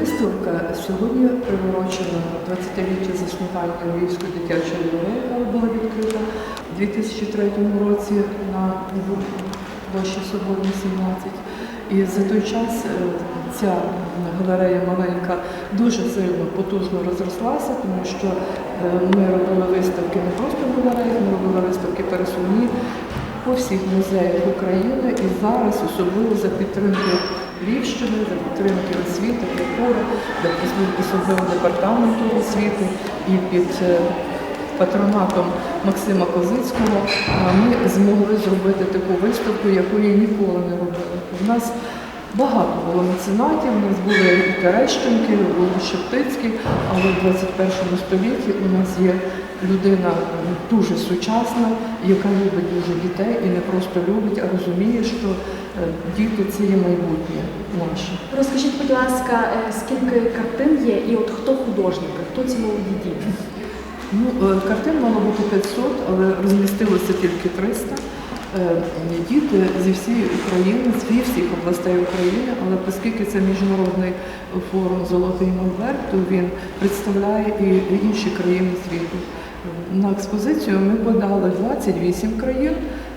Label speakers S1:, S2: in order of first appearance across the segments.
S1: Виставка сьогодні приурочена 20-ліття заснування Львівської дитячої галереї, яка була відкрита у 2003 році на площі Соборній 17. І за той час е, ця галерея маленька дуже сильно потужно розрослася, тому що е, ми робили виставки не просто в галереях, ми робили виставки пересувні по всіх музеях України і зараз, особливо за підтримки Львівщини, за підтримки освіти, культури, особливо департаменту освіти і під е, патронатом Максима Козицького ми змогли зробити таку виставку, якої ніколи не робили. У нас Багато було меценатів, у нас були і Терещенки, були Шептицькі, але в 21 столітті у нас є людина дуже сучасна, яка любить дуже дітей і не просто любить, а розуміє, що е, діти це є майбутнє наше.
S2: Розкажіть, будь ласка, е, скільки картин є і от хто художники, хто ці молоді діти?
S1: Ну, е, картин мало бути 500, але розмістилося тільки 300. Е, Діти зі всієї України, з всіх областей України, але оскільки це міжнародний форум Золотий Мольберт, то він представляє і інші країни світу. На експозицію ми подали 28 країн.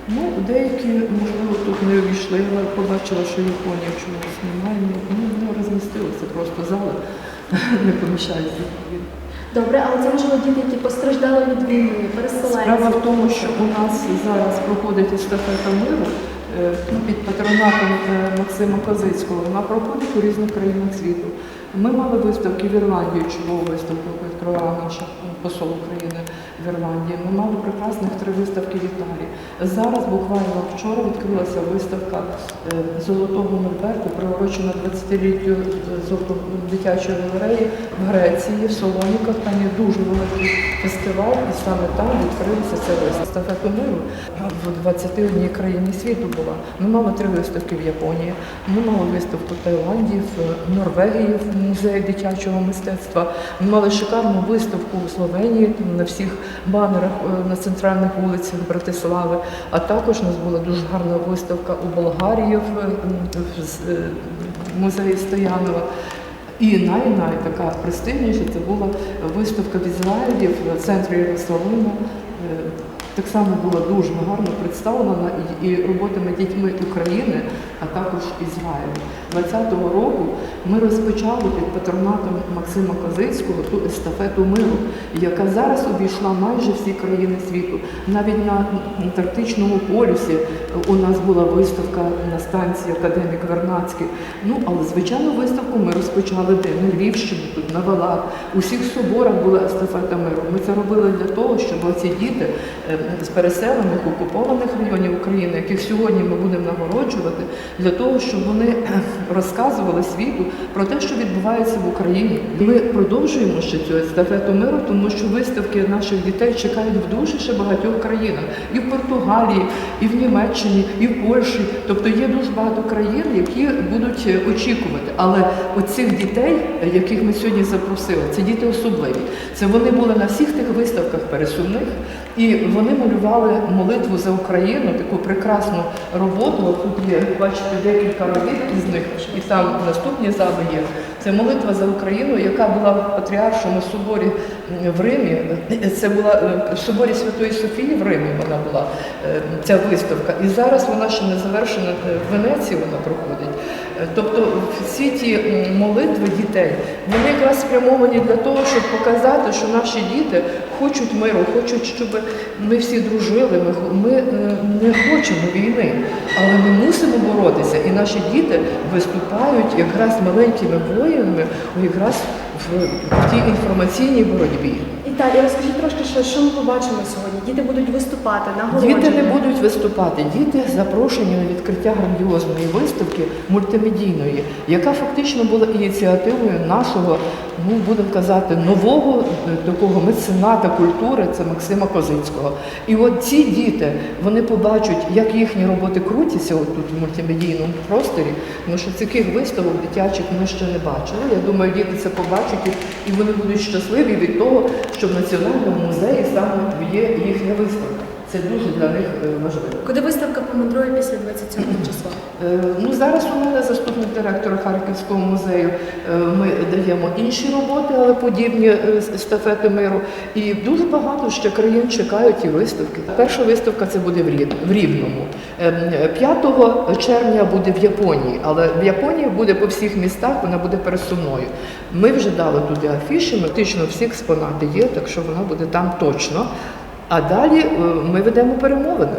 S1: Ну, деякі, можливо, тут не увійшли, але побачила, що Японія чогось немає. Ну, не розмістилися, просто зали не поміщаються.
S2: Добре, але це можливо діти, які постраждали від війни, переселенці.
S1: Справа в тому, що у нас зараз проходить естафета миру е, під патронатом е, Максима Козицького. Вона проходить у різних країнах світу. Ми мали виставки в Ірландії, чудову виставку, відкривала наша посол України Ірландії. Ми мали прекрасних три виставки в Італії. Зараз, буквально вчора, відкрилася виставка е, Золотого Мольберту, приурочена 20-літтю дитячої галереї в Греції, в Солоніках. Там є дуже великий фестиваль, і саме там відкрилася ця виставка. Миру в 21 країні світу була. Ми мали три виставки в Японії, ми мали виставку в Таїланді, в Норвегії, в музеї дитячого мистецтва. Ми мали шикарну виставку у Словенії на всіх банерах е, на центральних вулицях Братислави. А також у нас була дуже гарна виставка у Болгарії в, е, е, музеї Стоянова. І най-най така престижніша це була виставка візуалів в центрі Єрусалиму. Так само була дуже гарно представлена і роботами дітьми України, а також Ізраїлю. 20-го року ми розпочали під патронатом Максима Козицького ту естафету миру, яка зараз обійшла майже всі країни світу. Навіть на Антарктичному полюсі у нас була виставка на станції Академік Вернацький. Ну, але звичайно, виставку ми розпочали де на Львівщині, тут на Валах. У всіх соборах була естафета миру. Ми це робили для того, щоб оці діти е, з переселених окупованих районів України, яких сьогодні ми будемо нагороджувати, для того, щоб вони е, розказували світу про те, що відбувається в Україні. Ми продовжуємо ще цю естафету миру, тому що виставки наших дітей чекають в дуже ще багатьох країнах, і в Португалії, і в Німеччині, і в Польщі. Тобто є дуже багато країн, які будуть е, очікувати. Але оцих дітей, е, яких ми сьогодні запросили, це діти особливі. Це вони були на всіх тих виставках пересувних, і вони малювали молитву за Україну, таку прекрасну роботу. От Тут є, бачите, декілька робіт із них, і там наступні зали є. Це молитва за Україну, яка була в Патріаршому соборі в Римі. Це була е, в соборі Святої Софії в Римі. Вона була е, ця виставка. І зараз вона ще не завершена е, в Венеції. Вона проходить. Тобто всі ті молитви дітей вони якраз спрямовані для того, щоб показати, що наші діти хочуть миру, хочуть, щоб ми всі дружили. Ми, ми е, не хочемо війни, але ми мусимо боротися. І наші діти виступають якраз маленькими воїнами, якраз в, в тій інформаційній боротьбі.
S2: Італія, розкажіть трошки, що, що ми побачимо сьогодні. Діти будуть виступати, нагороджені.
S1: Діти не будуть виступати. Діти запрошені на відкриття грандіозної виставки мультимедійної, яка фактично була ініціативою нашого, ну будемо казати, нового такого мецената культури, це Максима Козицького. І от ці діти вони побачать, як їхні роботи крутяться от тут в мультимедійному просторі, тому що таких виставок дитячих ми ще не бачили. Я думаю, діти це побачать і вони будуть щасливі від того, що в Національному музеї саме є їхня виставка. Це дуже для них е, важливо.
S2: Куди виставка помандрує після 27 числа?
S1: Е, Ну, зараз у мене заступник директора Харківського музею. Е, Ми даємо інші роботи, але подібні с- естафети миру. І дуже багато ще країн чекають ті виставки. Перша виставка це буде в Рівному. Ем, 5 червня буде в Японії, але в Японії буде по всіх містах, вона буде пересувною. Ми вже дали туди афіші, практично всі експонати є, так що вона буде там точно. А далі е, ми ведемо перемовини.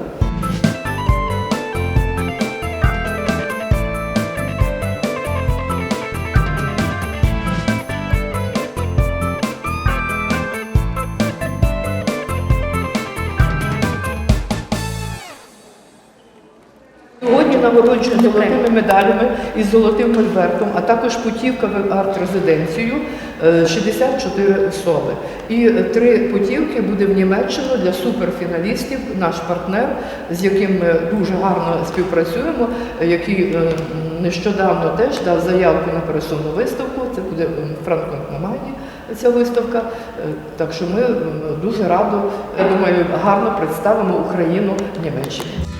S1: Сьогодні нагороджують золотими медалями із золотим мольбертом, а також путівка в арт-резиденцію е, 64 особи. І е, три путівки буде в Німеччину для суперфіналістів, наш партнер, з яким ми дуже гарно співпрацюємо, е, який е, нещодавно теж дав заявку на пересувну виставку. Це буде в Франкфурт-на-Майні ця виставка. Е, Так що ми дуже радо, думаю, гарно представимо Україну в Німеччині.